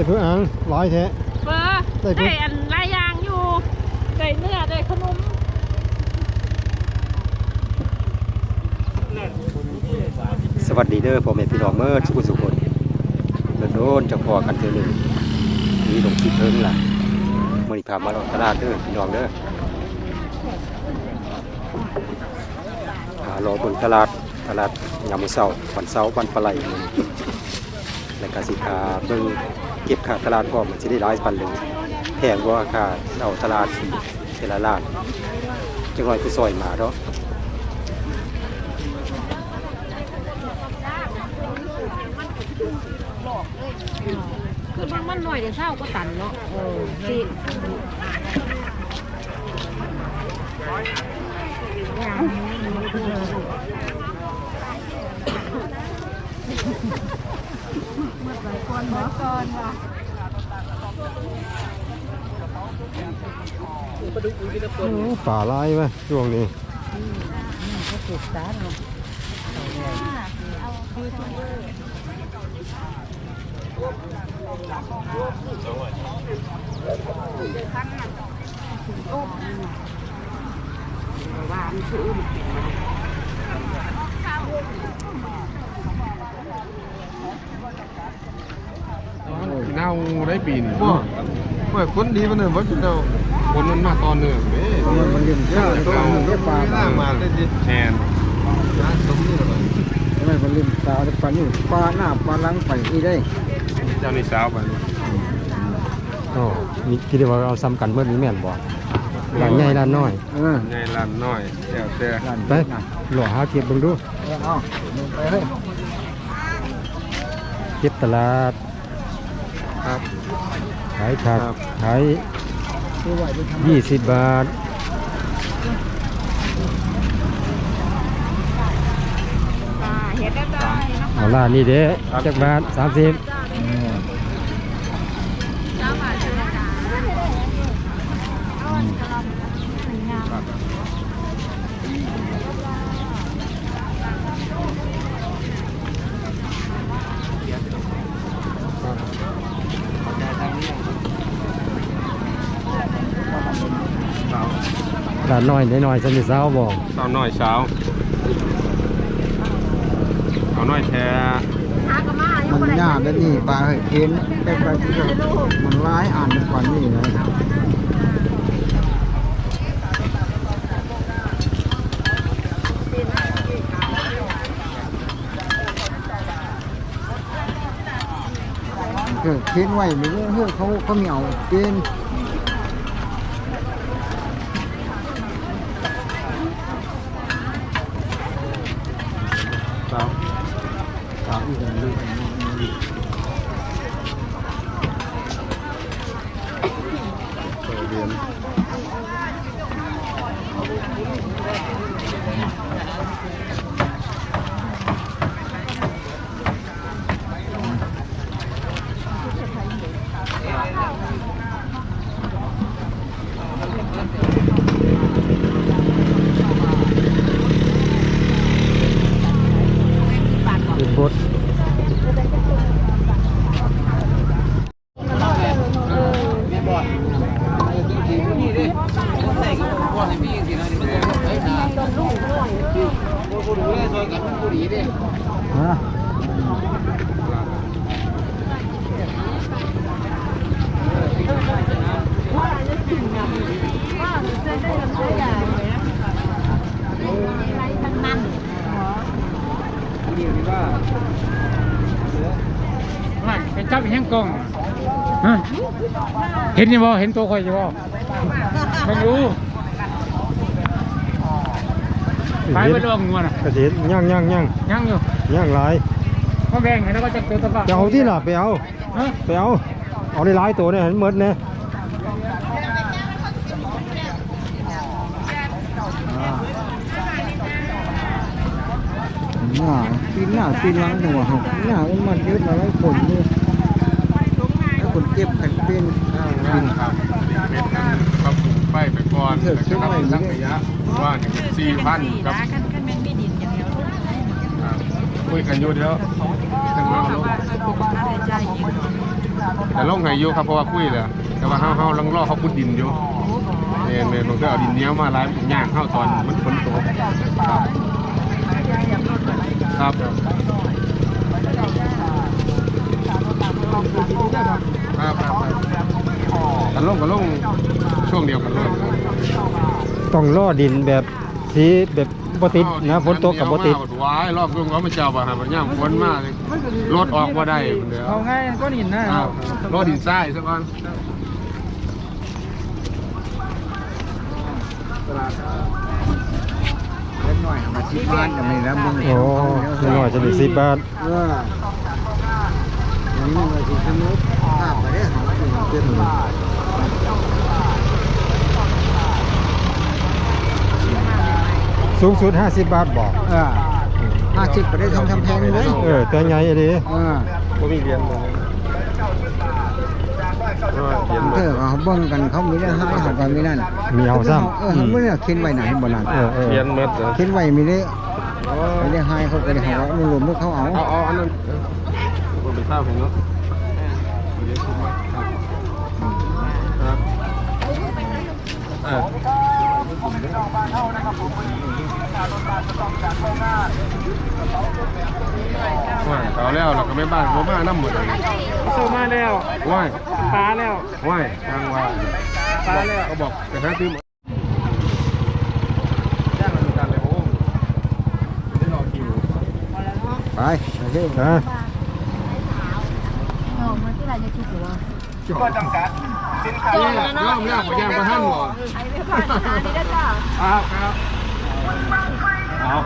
ได้เพื่ออังร้อยแท้เบอร์ได้ปุ๊บได้อันลายยางอยู่ได้เนื้อได้ขนมสวัสดีเด้อพ่อแม่พี่น้องเมื่อสุขสุขคนโดนจะพอกันเทื่อหนึงมีลงคลิปเพิ่งล่ะมื้อนี้พามาลงตลาดเด้อพี่น้องเด้อหารอเบิ่งตลาดตลาดยามมื้อเช้าวันเสาร์วันปลาไหลมื้อนี้แล้วก็สิพาเบิ่ง ก็บค่าตลาดพร้อมมันสิได้หลายปันเลยแพงกว่าค่าเอาตลาดแต่ละร้านจังหน่อยคือซอยมาเนาะคือมันมันหน่อยเดี๋ยวเช้าก็ตันเนาะเออสิ ป่าลายไหมช่วงนี้เน่าได้ปีนบ่เมื่อคนดีมันเนอะบ่เจ้าคนมันมาตอนเนื่องเด้ มันยืมเช้าตัวนึงได้ปลาล่ามาได้ดิแทนนะสมนี่ล่ะทำไมมันลืมตาได้ปลาอยู่ปลาหน้าปลาหลังไปอีได้เจ้านี่สาวบัดนี้อ๋อมีคิดว่าเอาซ้ำกันเมื่อนี้แม่นบ่ร้านใหญ่ร้านน้อยใหญ่ลานน้อยแล้วแต่ไปหล่อหาเก็บบิ่งดูเก็บตลาดครับขายผักครับขายยี่สิบบาท อ่าเห็ดได้ได้ เนาะเอาร้านนี้เด้จักบาทสามสิบเจ้าบาทเจ้าบาทสาวร้านน้อยน้อยๆสนิทสาวบอกสาวน้อยสา วสาน้อยแท้หากระมาอยู่มันยากแล้วนี่ปลาเฮ้ยเห็นใกล้ๆที่มันร้ายอ่านกว่านี่นะเกิดเค้นไว้ไม่รู้เฮ้ยเขาเขาไม่เอาเกณฑ์ สาว สาวอีกแล้วลูก เปิดเรียน เป็นบด ฮะ ว่าเป็นเจ้าเป็นแห่งกองฮะเห็นยังบ่เห็นตัวคอยอยู่บ่ไม่รู้ไปไปลองงัวน่ะกระเทียมย่างย่างย่างยังอยู่ย่างหลายมาแบ่งให้แล้วก็จะเกิดกระบะจะเอาที่ล่ะไปเอาฮะไปเอาเอาได้หลายตัวเนี่ยเห็นหมดเนี่ย หน้าปีน หน้าปีนหลังหัวหกหน้ามันมันยืดมาไว้ผลนี่แล้วคนเก็บกันเป็นงานครับเม็ดนั้นครับไปไปก่อนแล้วก็รับสักระยะว่าหนึ่งสี่พันกับคันคันแม่นมีดินอย่างเดียวอ่าคุยกันอยู่เดี๋ยวกันมาลงค่าใช้จ่ายอีกแต่ลงให้อยู่ครับเพราะว่าคุยเลยแต่ว่าเฮาเฮาลังรอเขาขุดดินอยู่แม่นแม่นบางทีเอาดินเหนี้ยวมาหลายมันย่างเข้าตอนมันฝนตกครับ ครับครับครับกันลงกันลงช่วงเดียวกันเลยต้องล่อดินแบบที่แบบบ่ติดนะฝนตกกับบ่ติดว้ายรอบลุงเขามาเจ้าบ่ฮะมันย่างฝนมากเลยรถออกบ่ได้เดี๋ยวเอาง่ายก็หินนะครับรถดินทรายซะก่อนเล็ก หน่อยมาชิบ้านจะไม่รับมึงโอ้นิดหน่อยจะได้สิบบาทเอออย่างนี้เราจะสนุกภาพไปได้หาสิ่งเกินเลยสูงสุด 50 บาทบอกเออห้าสิบไปได้ทำทำแพงเลยเออแต่ใหญ่อะดิเออบ่มีเหรียญบ่เหรียญ เธอเขาเบิ่งกันเขามีได้ให้เขาก็มีนั่นมีเอาซ้เออเขาไม่ได้เข็นไว้ไหนบ่นั่นำเออเออเหรียญเม็ดเหรอเข็นไว้มีได้ไม่ได้ให้เขาก็ได้เขาไม่รวมพวกเขาเอาเอาเอาอันนั้นผมไปทราบผมเนาะครับเออ ว่าเอาแล้วเราก็ไม่บ้านบ่มาน้ำหมดเลยสู้มาแล้วว่ายปลาแล้วว่ายทางว่าปลาแล้วเขาบอกไปหาตื้มย่างกันเลยโอ้ไม่รอคิวไปโอเคอะเออมันที่ไรจะคิดอยู่ว่าก็จำกัดสินค้าย่อมยากกว่าย่างกว่าท่านหรอไอ้ไม่ผ่านงานนี้ได้จ้าครับครับเอา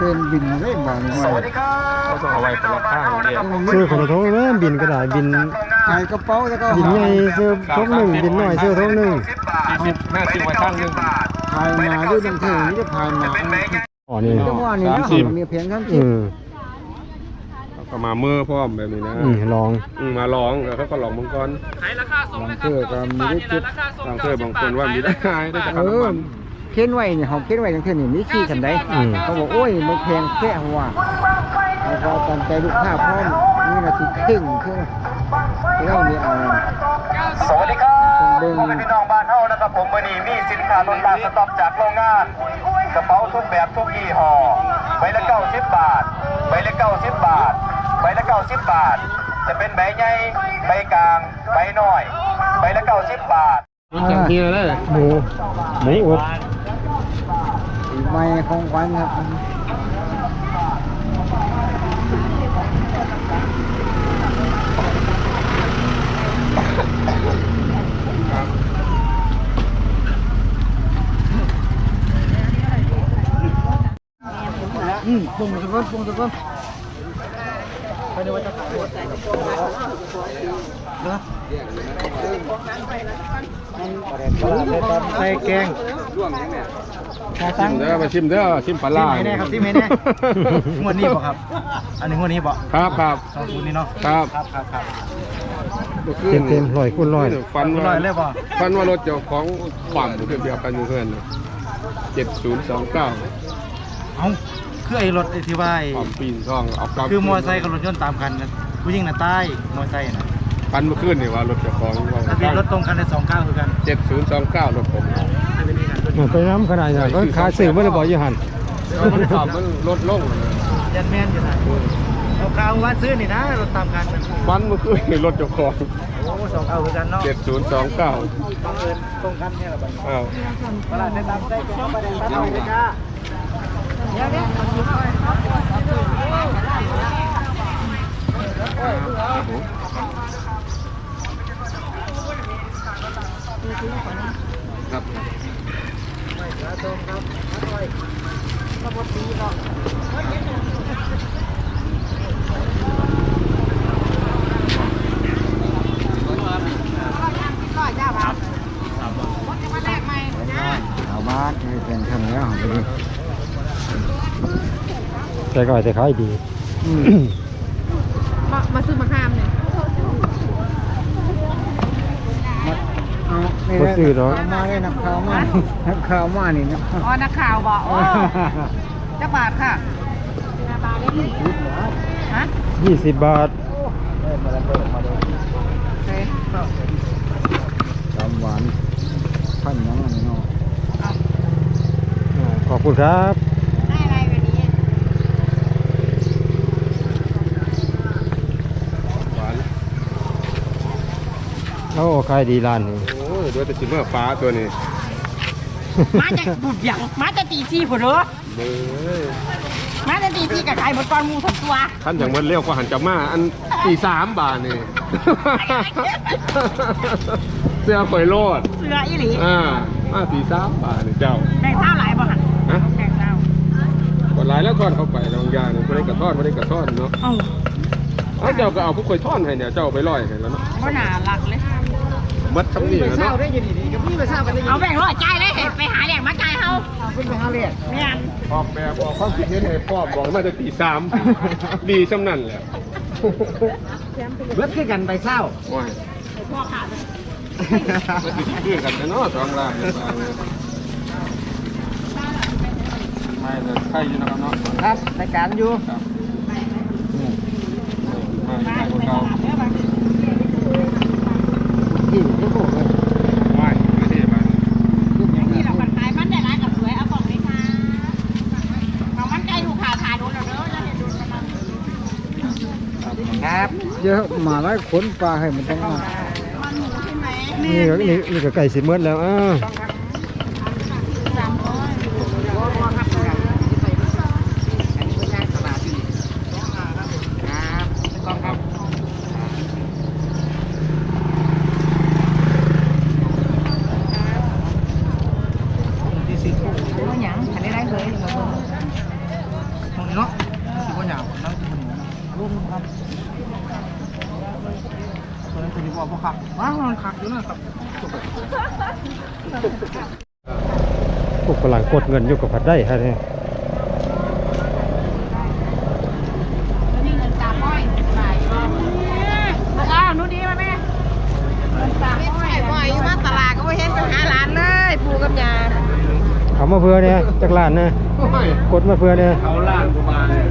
เป็นบินเล่นบ่นี่ว่าเขาต้องเอาไว้เป็นราคาอย่างเดียวซื้อคนละทงแม่บินก็ได้บินใส่กระเป๋าแล้วก็บินใหญ่ซื้อทงหนึ่งบินน้อยซื้อทงหนึ่งสี่สิบห้าสิบกว่าช่างหนึงพายมาด้วยน้ำเถื่อนนี่จะพายมาอ๋อนี่จังหวะนี้นะมีเพียงทั้งอืที่มก็มาเมื่อพร้อมแบบนี้นะอืมลองอืมมาลองแล้วเขาก็ลองมังกรบางเถื่อก็มีได้คิดบางเคยบางคนว่ามีได้ได้จากเอน้ำอมัน เข็นไว้เนี่ยเขาเข็นไว้ทั้งเถื่อนี่มีขี้กันได้อืม เขาบอกโอ้ยมันแพงแค่หัวแล้วก็ตามใจลูกค้าพร้อมนี่นาทีครึ่งคือเรื่องนี้เอา สวัสดีครับเบิ่งพ่อแม่พี่น้องบ้านเฮานะครับผมวันนี้มีสินค้าล้นหลามสต็อกจากโรงงาน กระเป๋าทุกแบบทุกยี่ห้อใบละ90 บาทใบละ90 บาทใบละ90 บาท จะเป็นใบใหญ่ใบกลางใบน้อยใบละ90 บาทมันจังเฮียเลยหมูหมูอบไม่ของ ขวัญครับอืมปรุงสักคนปรุงสั กคนใส่แกงขอชิตั้งมเด้อมาชิมเด้อชิมปลาซิล่ามให้แน่ครับซิมให้แน่ งวดนี้ป่ะครับ อันนี้งวดนี้ป่ะครับครับ สองศูนย์นี่เนาะครับ ครับครับครับ เต็มเต็มร้อยคูณร้อยฟันร้ว่าอยเลยป่ะฟันว่ารถเจ้าของปั่มเดียวกันอยู่เพื่อนเจ็ดศูนย์สองเก้าเอ้าคือไอ้รถไอ้ที่ว่าไอ้ปั่มปีนซ่องเอากลับคือมอเตอร์ไซค์กับรถยนต์ตามกันนะผู้หญิงน่ะใต้มอเตอร์ไซค์น่ะฟันเมื่อคืนนี่ว่ารถเจ้าของทะเบียนรถตรงกันในสองเก้าคือกัน เจ็ดศูนย์สองเก้ารถผม ไปน้ำขนาดนั้นก็ขายซื้อไม่ได้บอกอยู่หันแล้วมันขับมันลดลงยันแมนอยู่ไหนเอาข่าวว่าซื้อนี่นะรถตามกันนะฟันเมื่อคืนนี่รถเจ้าของโอ้สองเก้าคือกันเนาะเจ็ดศูนย์สองเก้าบังเอิญตรงกันเนี่ยแหละบัดนี้อ้าวตลาดได้ตามใจแก้วไปได้ตามใจจ้าครับ เอาบ้านให้เป็นทำแล้วไปดิแต่ก็อาจจะขายดี มามาซื้อมะขามเนี่ย เอานี่ บ่ ซื้อหรอกเามาเลยนักข่าวมานักข่าวมานี่นะอ๋อนักข่าวบอกโอ้จักบาทค่ะฮะยี่สิบบาทเอได้มาแล้วเบิกมาเลยจำหวานพันยังไงเนาะอ่าขอบคุณครับ ได้อะไรแบบนี้ หวาน โอ้ขายดีร้านนี้โอ้ยเดี๋ยวจะชิมเมื่อฟ้าตัวนี้มาจากบุดหยังมาจากตีซี่ผุดเหรอเบ้ยมาจากตีซี่กับไก่หมดก้อนหมูสันตัวท่านอย่างมันเร็วกว่าหันจับมาอันตีสามบาทนี่ เสื้อข่อยโลดเสืออีหลีอ่ามาตีสามบาทนี่เจ้าแบ่งเท่าหลายบ่หันฮะแบ่งเท่ากดหลายแล้วทอดเข้าไปแล้วบางอย่างนี่ไม่ได้กระทอดไม่ได้กระทอดเนาะเอ้าเอาเจ้าก็เอาผู้ข่อยทอดให้เนี่ยเจ้าเอาไปร้อยให้แล้วเนาะบ่น่ารักเลย มัดทำนี่แล้วเนาะเอาแบ่งร้อยใจายเลยเห็นไปหาแหล่งมาจ่ายเฮาขึ้นไปห้าเรียกแม่นออกแบบออกความคิดเห็นให้พ่อบอกมาจะตีสามดีสำนั่นแหละเบิดขึ้นกันไปเศร้าโอ้ยพ่อขาดมันคือเพื่อนกันแต่เนาะสองร้านเนี่ยไม่แต่ใครอยู่นะครับเนาะครับรายการอยู่ครับมาใครคนเก่า ที่ที่พวกเลยไม่ไม่ได้มาที่เราคนขายมันได้ร้านกับสวยเอากล่องเลยค่ะเอามันใจถูกขาดขาดโดนแล้วเด้อจะเห็นโดนกำลังครับเยอะมาไล่ขนปลาให้มันต้องมามันหมูใช่ไหมนี่ก็นี่นี่ก็ไก่สิเมื่อแล้วอ่า สามร้อย ตัวหยังทันได้ได้เลยมาเบิ่ง ตรงนี้เนาะสิบวันยาวนั่งกินหมูร่วมครับตอนนั้นคุณบอกพ่อครับว้าวมันคักอยู่นะครับ พวกกำลังกดเงินอยู่กับพัดได้ฮะเนี่ยนี่เงินสามร้อยบาทอ้าวนู้ดีมาแม่เงินสามร้อยู่ตลาดก็ไม่เห็นไปหาร้านเลยปูกับยาเขามาเพื่อเนี่ยจากลานเนี่ยโอ้ยกดมาเพื่อเนี่ย เอาล้านกว่าบาทเลย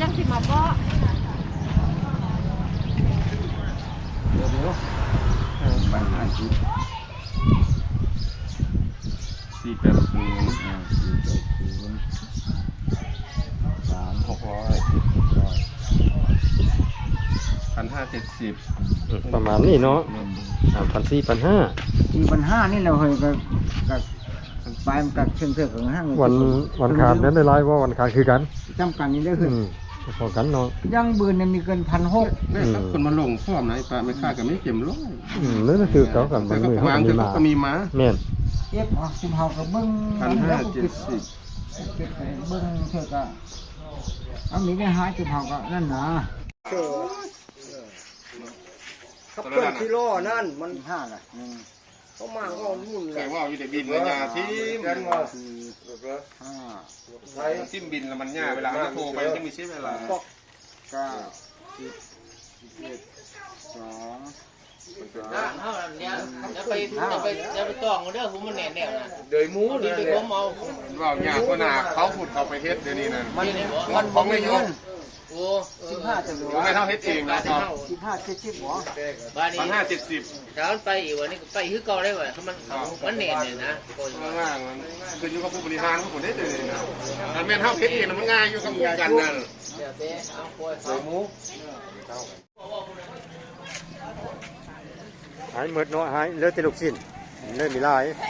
ยังสิมาบ่ สี่แปดศูนย์ สามหกร้อย พันห้าเจ็ด สิบอืมประมาณนี้เนาะสามพันสี่พันห้าสี่พันห้านี่เราเคยกับกับปลายมันกับเชิงเทือกของห้างวันวันขาดนั้นได้ร้ายว่าวันขาดคือกันจำกันนี่ได้อืคือมพอกันเนาะยังบืนเนี่ยมีเกินพันหกแม่ครับคนมาลงพร้อมนะไอ้ปลาไม่ค่ากับไม่เข็มร้อยอืมนั่นก็คือเขากับแต่บางก็มือประเขามาณก็มีแต่มาก็มีม้าแม่นเก็บอ๋อคุมเฮากับเบิ้งพันห้าเจ็ดสิบเก็บไปเบิ้งเทือกอะอันนี้ได้หาคุมเฮาก็นั่นนะ ครับเพื่อนที่ล่อนั่นมันห้าละเขามาก็มุ่นเลแต่ยว่าอยู่ในบินระยะที่กันว่าห้าจิ้มบินแล้วมันยากเวลาเราโทรไปจะมีเสียเวลาเก้าสิบสิบเอ็ดสองเอาเดี๋ยวจะไปจะไปจะไปต้องเด้อผมมันแน่แน่นะเดยมูดิไปผมเอาว่ายากกว่านาเขาขุดเขาไปเฮ็ดเดี๋ยวนี้นั่นมันมันของไม่ยอม โอ้สิบห้าจะเหลือไม่เท่าเฮ็ดเองนะครับสิบห้าเจ็ดสิบหัวบ้านนี้พันห้าเจ็ดสิบถ้ามันไปอีกวันนี้ก็ไปคือเก่าได้ว่ะมันมันแน่เนี่ยนะคนง่ายมันคืออยู่กับผู้บริหารเขาคนได้เลยนะแต่แม่นเท่าเฮ็ดเองมันง่ายอยู่กับกันนั่นเดี๋ยวเต้เอาโอยเอาหายหมดเนาะหายเหลือแต่ลูกชิ้นเลยมีหลายเ